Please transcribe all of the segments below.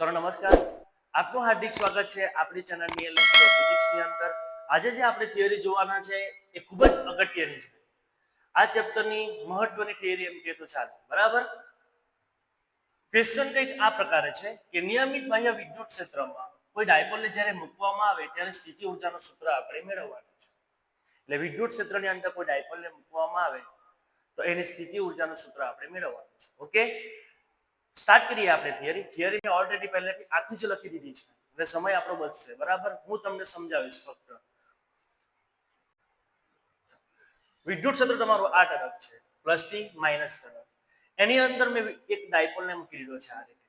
Sir નમસ્કાર. આપનું હાર્દિક સ્વાગત છે આપણી ચેનલની ફિઝિક્સની અંદર. આજે જે આપણે થિયરી જોવાના છે એ ખૂબ જ અગત્યની છે. આ ચેપ્ટરની મહત્વની થિયરી એમ કે ચાલે. બરાબર? ક્વેશ્ચન કંઈક આ પ્રકારે છે કે નિયમિત બાહ્ય વિદ્યુત ક્ષેત્રમાં કોઈ ડાયપોલને જ્યારે મૂકવામાં આવે ત્યારે સ્થિતિ ઉર્જાનું સૂત્ર આપણે મેળવવાનું છે. એટલે વિદ્યુત ક્ષેત્રની અંદર કોઈ ડાયપોલને મૂકવામાં આવે તો એની સ્થિતિ ઉર્જાનું સૂત્ર આપણે મેળવવાનું છે. ઓકે સ્ટાર્ટ કરીએ આપણે થિયરી. થિયરી ઓલરેડી પહેલેથી આખી જ લખી દીધી છે. એટલે સમય આપણો બચશે. બરાબર? હું તમને સમજાવીશ ફક્ત. વિદ્યુત ક્ષેત્ર તમારું આ તરફ છે. પ્લસ ટી, માઇનસ તરફ. એની અંદર મેં એક ડાયપોલને મૂકી દીધો છે આ રીતે.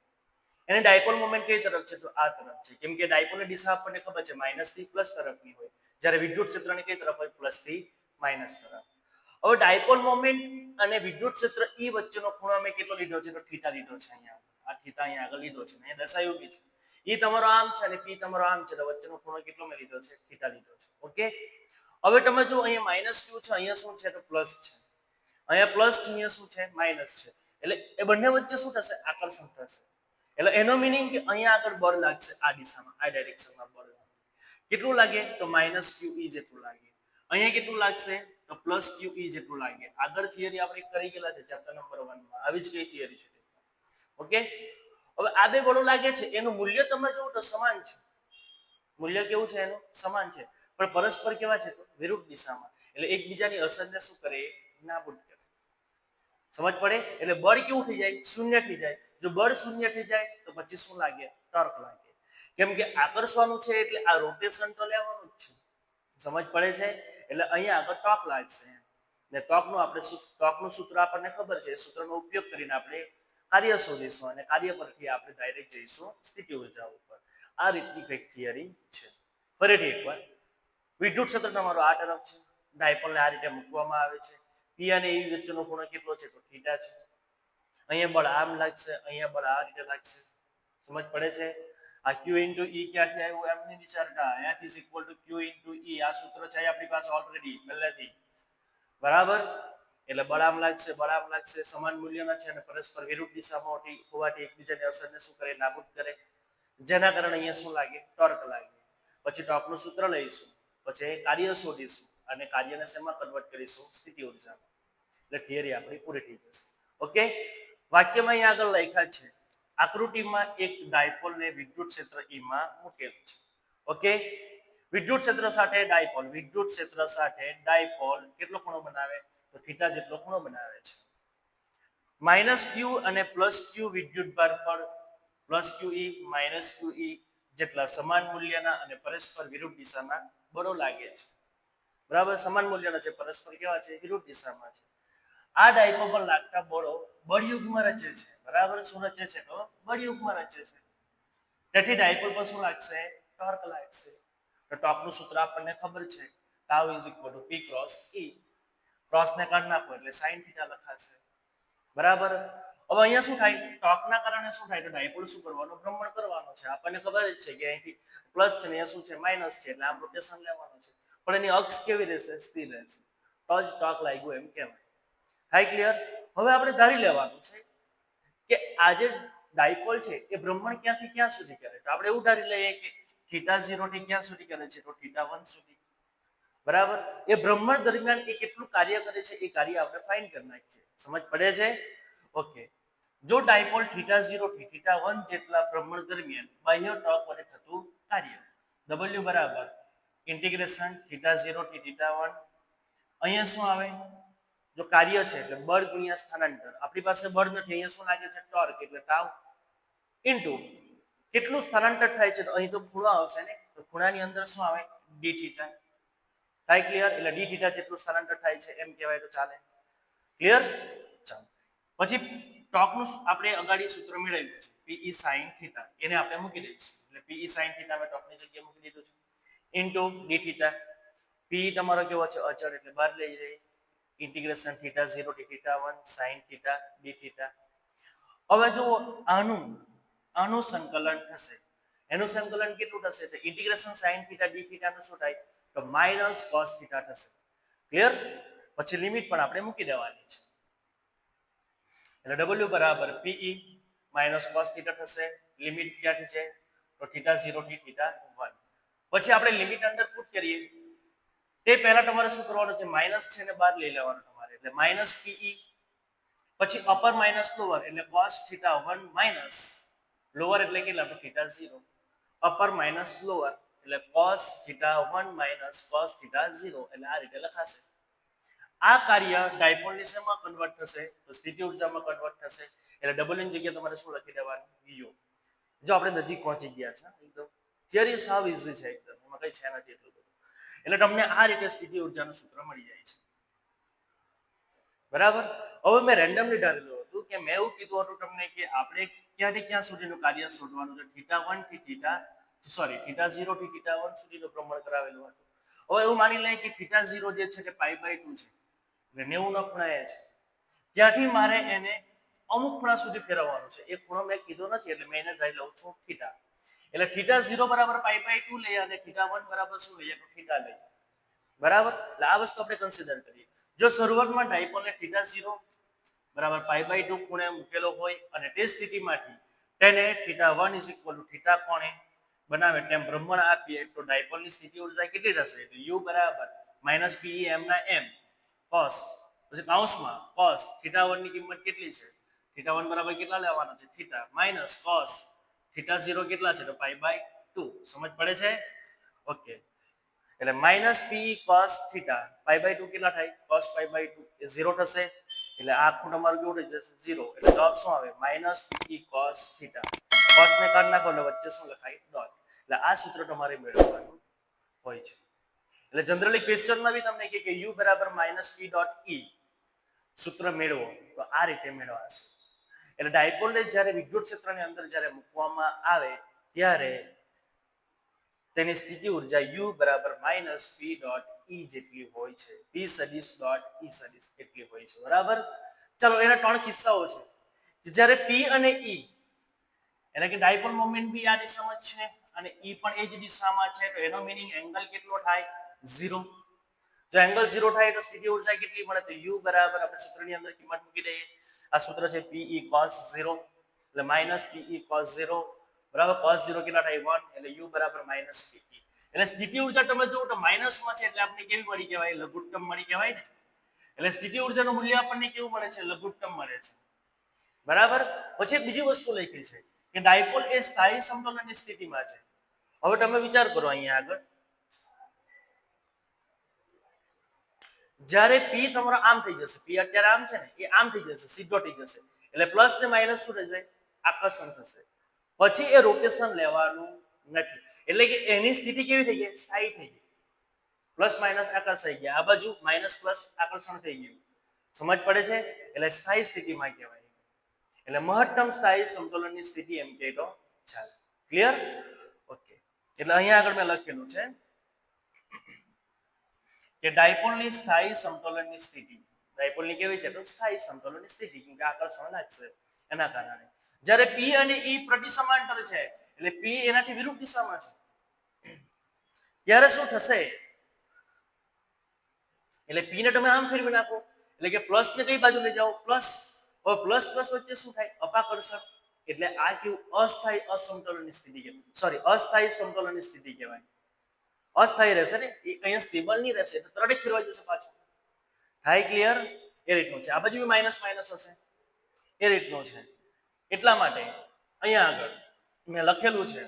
એની ડાયપોલ મોમેન્ટ કઈ તરફ છે? તો આ તરફ છે. કેમ કે ડાયપોલની દિશા આપણને ખબર છે. માઇનસથી પ્લસ તરફની હોય. જ્યારે વિદ્યુત ક્ષેત્રની કઈ તરફ હોય? પ્લસથી માઇનસ તરફ. હવે ડાયપોલ મોમેન્ટ અને વિદ્યુત ક્ષેત્ર ઈ વચ્ચેનો ખૂણો અમે કેટલો લીધો છે? તો થીટા લીધો છે અહીંયા. આ થીટા અહીંયા આગળ લીધો છે અહીંયા દર્શાવ્યું બી છે. ઈ તમારો આમ છે અને પી તમારો આમ છે. તો વચ્ચેનો ખૂણો કેટલો મેં લીધો છે? થીટા લીધો છે. ઓકે? હવે તમે જો અહીંયા માઇનસ ક્યુ છે, અહીંયા શું છે? તો પ્લસ છે. અહીંયા પ્લસ છે, અહીંયા શું છે? માઇનસ છે. એટલે એ બંને વચ્ચે શું થશે? આકર્ષણ થશે. એટલે એનો મિનિંગ કે અહીંયા આગળ બળ લાગશે આ દિશામાં, આ ડાયરેક્શનમાં બળ કેટલું લાગે? તો માઇનસ ક્યુ ઈ જેટલું લાગે. અહીંયા કેટલું લાગશે? તો પ્લસ ક્યુ ઈ જેટલું લાગે. આગળ થિયરી આપણે કરી ગયેલા છે ચેપ્ટર નંબર 1 માં. આવી જ કઈ થિયરી છે. ઓકે હવે આ બે બળો લાગે છે. એનું મૂલ્ય તમે જોવો તો સમાન છે. મૂલ્ય કેવું છે એનું? સમાન છે. પણ પરસ્પર કેવા છે વિરુદ્ધ દિશામાં. એટલે એકબીજાની અસરને શું કરે? નાબૂદ કરે. સમજ પડે? એટલે બળ કેવું થઈ જાય? શૂન્ય થઈ જાય. જો બળ શૂન્ય થઈ જાય, તો પછી શું લાગે? ટર્ક લાગે. કેમ કે આકર્ષવાનું છે એટલે આ રોટેશન તો લેવાનું જ છે. સમજ પડે છે? એટલે અહીંયા આગળ ટોક લાગશે ને ટોકનું આપણે ટોકનું સૂત્ર આપણને ખબર છે. સૂત્રનો ઉપયોગ કરીને આપણે કાર્ય શોધીશું અને કાર્ય પરથી આપણે ડાયરેક્ટ જઈશું સ્થિતિ ઊર્જા ઉપર. આ રીતની કંઈક થિયરી છે. ફરીથી એકવાર. વિદ્યુત ક્ષેત્ર તમારો આ તરફ છે. ડાયપોલને આ રીતે મૂકવામાં આવે છે. પી અને ઈ વચ્ચેનો ખૂણો કેટલો છે? તો થીટા છે. અહીંયા બળ આમ લાગશે, અહીંયા બળ આ રીતે લાગશે. સમજ પડે છે? આ ક્યુ ઇન્ટુ ઈ ક્યાંથી આવ્યું? એમની વિચારતા અહીંયાથી is equal to q into E આ સૂત્ર છે આપણી પાસે ઓલરેડી પહેલેથી. બરાબર? એટલે બળામ લાગશે બળામ લાગશે. સમાન મૂલ્યના છે અને પરસ્પર વિરુદ્ધ દિશામાં હોવાથી એકબીજાની અસરને શું કરે? નાબૂદ કરે. જેના કારણે અહીંયા શું લાગે? ટોર્ક લાગે. પછી ટોર્કનું સૂત્ર લઈશું. પછી કાર્ય શોધીશું અને કાર્યને શેમાં કન્વર્ટ કરીશું? સ્થિતિ ઉર્જામાં. એટલે થિયરી આપણી પૂરી થઈ જશે. ઓકે વાક્યમાં અહીંયા આગળ લખ્યા છે. આકૃતિમાં એક ડાયપોલને વિદ્યુત ક્ષેત્ર ઈમાં મૂકેલું છે. ઓકે વિદ્યુત ક્ષેત્ર સાથે ડાયપોલ. વિદ્યુત ક્ષેત્ર સાથે ડાયપોલ કેટલો ખૂણો બનાવે? તો થીટા જેટલો ખૂણો બનાવે છે. માઇનસ ક્યુ અને પ્લસ ક્યુ વિદ્યુત ભાર પર, plus q E minus q E જેટલા સમાન મૂલ્યના અને પરસ્પર વિરુદ્ધ દિશાના બળો લાગે છે. બરાબર? સમાન મૂલ્યના છે, પરસ્પર કેવા છે? વિરુદ્ધ દિશામાં છે. આ ડાયપો પર લાગતા બળો બળયુગમાં રચે છે. બરાબર? શું રચે છે તો બળયુગમાં રચે છે. તેથી ડાયપોલ પર શું લાગશે? ટોર્ક લાગશે. તો ટોર્કનું સૂત્ર આપણને ખબર છે. Tau is equal to p cross E. ક્રોસને નાખો એટલે સાઈન થીટા લખાશે. બરાબર? હવે અહીંયા શું થાય? ટોર્કના કારણે શું થાય? તો ડાયપોલ શું કરવાનો? ભ્રમણ કરવાનો છે. આપણને ખબર જ છે કે અહીંથી પ્લસ છે ને અહીંયા શું છે? માઇનસ છે. એટલે આમ રોટેશન લેવાનું છે. પણ એની અક્ષ કેવી રહેશે? સ્થિર રહેશે. તો જ ટોર્ક લાગ્યું એમ કહેવાય. હાઈ ક્લિયર હવે આપણે ધારી લેવાનું છે કે આ જે ડાયપોલ છે એ ભ્રમણ ક્યાંથી ક્યાં સુધી કરે? તો આપણે એવું ધારી લઈએ કે થીટા ઝીરો થી ક્યાં સુધી કરે છે? તો થીટા વન સુધી. બરાબર? એ ભ્રમણ દરમિયાન એ કેટલું કાર્ય કરે છે? એ કાર્ય આપણે ફાઇન કરી નાખીએ. સમજ પડે છે? ઓકે જો ડાયપોલ થીટા ઝીરો થી થીટા વન જેટલા ભ્રમણ દરમિયાન બાહ્ય ટોક વડે થતું કાર્ય. ડબલ્યુ બરાબર. ઇન્ટિગ્રેશન થીટા ઝીરો થી થીટા વન અહીંયા શું આવે? જો કાર્ય છે એટલે બળ ગુણ્યા સ્થાનાંતર. આપણી પાસે બળ નથી, અહીંયા શું લાગે છે? ટોર્ક એટલે ટાવ ઇન્ટુ. કેટલું સ્થાનાંતર થાય છે? તો અહીં તો ખૂણો આવશે ને? તો ખૂણાની અંદર શું આવે? ડી થીટા થાય ક્લિયર એટલે ડી થીટા જેટલું સ્થાનાંતર થાય છે, એમ કહેવાય તો ચાલે. ક્લિયર ચાલો. પછી ટોકનું આપણે અગાડી સૂત્ર મેળવ્યું છે પીઈ સાઇન થીટા એને આપણે મૂકી દઈશું એટલે પીઈ સાઇન થીટા મેં ટોકની જગ્યાએ મૂકી દીધું છે. ઇન્ટુ ડી થીટા પી તમારો કેવો છે? અચળ. એટલે બહાર લઈ જઈએ. ઇન્ટિગ્રેશન થીટા ઝીરો થી theta one sine theta d theta. હવે જો આનું આનું સંકલન થશે. એનું સંકલન કેટલું થશે? તો ઇન્ટિગ્રેશન સાઇન થીટા ડી થીટાનું શું થાય? તો માઇનસ કોસ થીટા થશે. ક્લિયર? પછી લિમિટ પણ આપણે મૂકી દેવાની છે. એટલે ડબલ્યુ બરાબર પીઈ માઇનસ કોસ થીટા થશે. લિમિટ ક્યાંથી છે? તો થીટા 0 થી થીટા 1 પછી આપણે લિમિટ અંદર પુટ કરીએ. તે પહેલા તમારે શું કરવાનું છે? માઇનસ છે ને બહાર લઈ લેવાનું તમારે. એટલે માઇનસ પીઈ પછી અપર માઇનસ લોઅર એટલે cos થીટા 1 માઇનસ લોઅર એટલે કેટલા? તો થીટા 0 અપર માઇનસ લોઅર એટલે cos theta 1 minus cos theta 0 એટલે આ રીતે લખાશે. આ કાર્ય ડાયપોલની શેમાં કન્વર્ટ થશે, તો સ્થિતિ ઉર્જામાં કન્વર્ટ થશે. એટલે ડબલની જગ્યાએ તમારે શું લખી દેવાનું? યુ જો આપણે નજીક પહોંચી ગયા છે એકદમ. થિયરી સાવ ઇઝી છે, એકદમ. એમાં કઈ છે નથી એટલું એટલે તમને આ રીતે સ્થિતિ ઉર્જાનું સૂત્ર મળી જાય છે. બરાબર? હવે મેં રેન્ડમલી ધારેલું હતું કે મેં એવું કીધું હતું તમને કે આપણે ક્યાંથી ક્યાં સુધીનું કાર્ય શોધવાનું છે. થીટા વનથી થીટા સોરી થીટા ઝીરો થી થીટા વન સુધીનું પ્રમાણ કરાવેલું હતું. હવે એવું માની લઈએ કે થીટા ઝીરો જે છે તે પાઈ બાય ટુ છે. એટલે નેવું નો ખૂણા છે. ત્યાંથી મારે એને અમુક ખૂણા સુધી ફેરવવાનું છે. એ ખૂણો મેં કીધો નથી, એટલે મેં એને ધારી લઉં છું થીટા એટલે થીટા ઝીરો બરાબર પાઈ પાઈ ટુ લઈએ અને થીટા વન બરાબર શું લઈએ? તો થીટા લઈએ. બરાબર? એટલે આ વસ્તુ આપણે કન્સિડર કરીએ. જો શરૂઆતમાં ડાયપોલને થીટા ઝીરો બરાબર પાઈ બાય ટુ ખૂણે મૂકેલો હોય અને તે સ્થિતિમાંથી તેને theta one is equal to theta કોણે બનાવે? તેમ ભ્રમણ આપીએ તો ડાયપોલની સ્થિતિ ઊર્જા કેટલી થશે? તો યુ બરાબર માઇનસ પીઈ એમ ના એમ cos. પછી કૌંસમાં cos થીટા વનની કિંમત કેટલી છે? થીટા વન બરાબર કેટલા લેવાના છે? Theta minus cos theta zero કેટલા છે? તો પાઈ બાય ટુ સમજ પડે છે? ઓકે એટલે minus p cos theta pi by two કેટલા થાય? cos પાઈ બાય ટુ એ ઝીરો થશે. એટલે આ આખું તમારું કેવું થઈ જશે? ઝીરો એટલે જવાબ શું આવે? Minus p cos theta cos ને કાઢી નાખો એટલે વચ્ચે શું લખાય? ડોટ એટલે આ સૂત્ર તમારે મેળવવાનું હોય છે. એટલે જનરલી ક્વેશ્ચનમાં બી તમને કહે કે u બરાબર માઇનસ પી ઈ સૂત્ર મેળવો. તો આ રીતે મેળવાશે. એટલે ડાયપોલને જ્યારે વિદ્યુત ક્ષેત્રની અંદર જ્યારે મૂકવામાં આવે, ત્યારે તેની સ્થિતિ ઊર્જા યુ બરાબર માઇનસ પી ડોટ ઈ જેટલી હોય છે. પી સદિશ ડોટ ઈ સદિશ એટલી હોય છે. બરાબર? ચાલો, એના ત્રણ કિસ્સાઓ છે. જ્યારે પી અને ઈ એટલે કે ડાયપોલ મોમેન્ટ બી આ દિશામાં છે અને ઈ પણ એ જ દિશામાં છે, તો એનો મિનિંગ એંગલ કેટલો થાય? ઝીરો જો એંગલ ઝીરો થાય, તો સ્થિતિ ઊર્જા કેટલી મળે? તો યુ બરાબર આપણે સૂત્રની અંદર કિંમત મૂકી દઈએ. આ સૂત્ર છે PE cos 0 એટલે માઇનસ PE cos 0 બરાબર cos 0 કેટલા થાય? 1 એટલે u બરાબર માઇનસ PE એટલે સ્થિતિ ઊર્જા તમે જુઓ તો માઇનસમાં છે એટલે આપણે કેવી મળી કહેવાય? લઘુત્તમ મળી કહેવાય ને? એટલે સ્થિતિ ઉર્જાનું મૂલ્ય આપણને કેવું મળે છે? લઘુત્તમ મળે છે. બરાબર? પછી બીજી વસ્તુ લખી છે કે ડાયપોલ એ સ્થાયી સમતોલનની સ્થિતિમાં છે. હવે તમે વિચાર કરો અહીંયા આગળ. જ્યારે પી તમારો આમ થઈ જશે પી અત્યારે આમ છે ને, એ આમ થઈ જશે, સીધો થઈ જશે. એટલે પ્લસ ને માઇનસ શું થઈ જાય આકર્ષણ થશે. પછી એ રોટેશન લેવાનું નથી. એટલે કે એની સ્થિતિ કેવી થઈ ગઈ? સ્થાયી થઈ ગઈ. પ્લસ માઇનસ આકર્ષાઈ ગયા. આ બાજુ માઇનસ પ્લસ આકર્ષણ થઈ ગયું. સમજ પડે છે? એટલે સ્થાયી સ્થિતિમાં કહેવાય. એટલે મહત્તમ સ્થાયી સંતુલનની સ્થિતિ એમ કહે તો ચાલે. ક્લિયર ઓકે એટલે અહીંયા આગળ મેં લખેલું છે. કે ડાયપોલની સ્થાયી સંતુલનની સ્થિતિ. ડાયપોલની કેવી છે? તો સ્થાયી સંતુલનની સ્થિતિ, કેમ કે આકર્ષણ લાગશે એના કારણે. જ્યારે પી અને ઈ પ્રતિ સમાંતર છે, એટલે પી એનાથી વિરુદ્ધ દિશામાં છે. ત્યારે શું થશે? એટલે પી ને તમે આમ ફેરવી નાખો. એટલે કે પ્લસ ને કઈ બાજુ લઈ જાઓ? પ્લસ. હવે પ્લસ પ્લસ વચ્ચે શું થાય? અપાકર્ષણ. એટલે આ કેવું અસ્થાયી અસમતોલનની સ્થિતિ કહેવાય. સોરી અસ્થાયી સમતોલનની સ્થિતિ કહેવાય. અસ્થાયી રહેશે ને? એ અહીંયા સ્ટેબલ નહીં રહેશે, એટલે તરત ફેરવાઈ જશે પાછું. થાય ક્લિયર એ રીતનું છે. આ બાજુ માઇનસ માઇનસ હશે. એ રીતનું છે. એટલા માટે અહીંયા આગળ મેં લખેલું છે.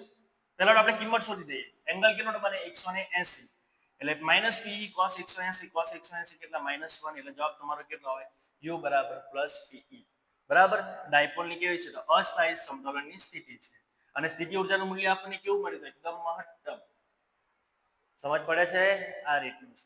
પહેલા આપણે કિંમત શોધી દઈએ. એંગલ કેટલો બને એકસો ને એટલે માઇનસ પી કોસ એકસો એસી કોસ એકસો એસી કેટલા? માઇનસ વન એટલે જવાબ તમારો કેટલો આવે? યુ બરાબર પ્લસ પીઈ બરાબર? ડાયપોલની કેવી છે? તો અસ્થાયી સમતોલનની સ્થિતિ છે. અને સ્થિતિ ઉર્જાનું મૂલ્ય આપણને કેવું મળ્યું? એકદમ મહત્તમ. સમજ પડે છે? આ રીતનું છે.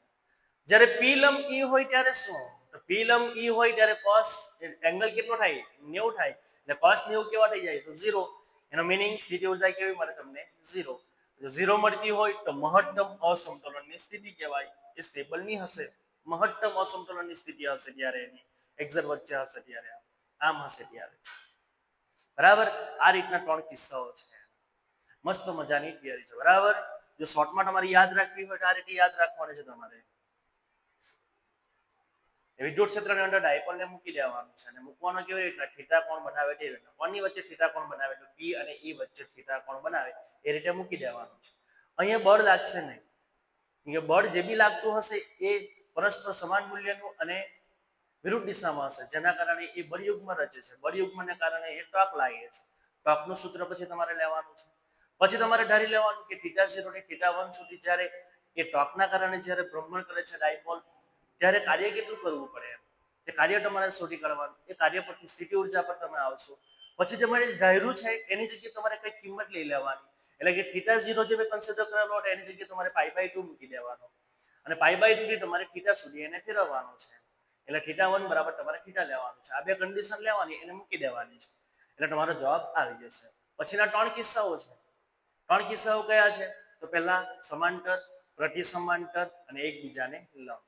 જ્યારે પી લંબ ઈ હોય ત્યારે શું? તો પી લંબ ઈ હોય ત્યારે કોસ એંગલ કેટલો થાય? 90 થાય. એટલે કોસ 90 કેવા થઈ જાય? તો 0 એનો મીનિંગ સ્થિતિ ઊર્જા કેવી મળે તમને? 0 જો 0 મળતી હોય તો મહત્તમ અસમતોલનની સ્થિતિ કહેવાય. એ સ્ટેબલ નહીં હશે. મહત્તમ અસમતોલનની સ્થિતિ હશે ત્યારે એની. એક્ઝર વચ્ચે હશે ત્યારે. આમ હશે ત્યારે. બરાબર? આ રીતના ત્રણ કિસ્સાઓ છે. મસ્ત મજાની થિયરી છે. બરાબર? જો શોર્ટમાં તમારે યાદ રાખવી હોય તો આ રીતે યાદ રાખવાની છે તમારે. વિદ્યુત ક્ષેત્રની અંદર ડાયપોલને મૂકી દેવાનું છે અને મૂકવાનો કેવી રીતના? થીટા કોણ બનાવે તે રીતના. કોણની વચ્ચે થીટા કોણ બનાવે? એટલે પી અને ઈ વચ્ચે થીટા કોણ બનાવે એ રીતે મૂકી દેવાનું છે. અહીંયા બળ લાગશે નહીં. અહીંયા બળ જે બી લાગતું હશે એ પરસ્પર સમાન મૂલ્યનું અને વિરુદ્ધ દિશામાં હશે. જેના કારણે એ બળયુગમાં રચે છે. બળયુગ્મને કારણે એ ટોક લાગે છે ટોકનું સૂત્ર પછી તમારે લેવાનું છે. પછી તમારે ધારી લેવાનું કે થીટા ઝીરો થી થીટા વન સુધી જ્યારે એ ટોકના કારણે જ્યારે ભ્રમણ કરે છે ડાયપોલ ત્યારે કાર્ય કેટલું કરવું પડે એમ? તે કાર્ય તમારે શોધી કાઢવાનું, એ કાર્ય પરથી સ્થિતિ ઊર્જા પર તમે આવશો. પછી જે મારે છે, એની જગ્યાએ તમારે કઈ કિંમત લઈ લેવાની. એટલે કે થીટા ઝીરો જે મેં કન્સિડર કરેલો હતો, એની જગ્યાએ તમારે પાઈ બાય ટુ મૂકી દેવાનો. અને પાઈ બાય ટુ થી તમારે થીટા સુધી એને ફેરવવાનું છે. એટલે થીટા વન બરાબર તમારે થીટા લેવાનું છે. આ બે કન્ડિશન લેવાની, એને મૂકી દેવાની છે. એટલે તમારો જવાબ આવી જશે. પછીના ત્રણ કિસ્સાઓ છે. ત્રણ કિસ્સાઓ કયા છે? તો પહેલા સમાંતર, પ્રતિસમાંતર અને એકબીજાને લંબ.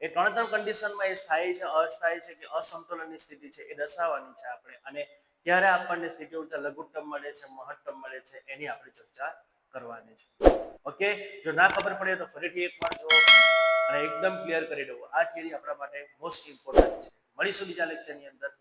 એ ત્રણ ત્રણ કન્ડિશનમાં એ સ્થાયી છે, અસ્થાયી છે કે અસમતોલનની સ્થિતિ છે એ દર્શાવવાની છે આપણે. અને ત્યારે આપણને સ્થિતિ ઊર્જા લઘુત્તમ મળે છે, મહત્તમ મળે છે એની આપણે ચર્ચા કરવાની છે. ઓકે? જો ના ખબર પડે તો ફરીથી એકવાર જો અને એકદમ ક્લિયર કરી દઉં. આ થિયરી આપણા માટે મોસ્ટ ઇમ્પોર્ટન્ટ છે. મળીશું બીજા લેક્ચરની અંદર.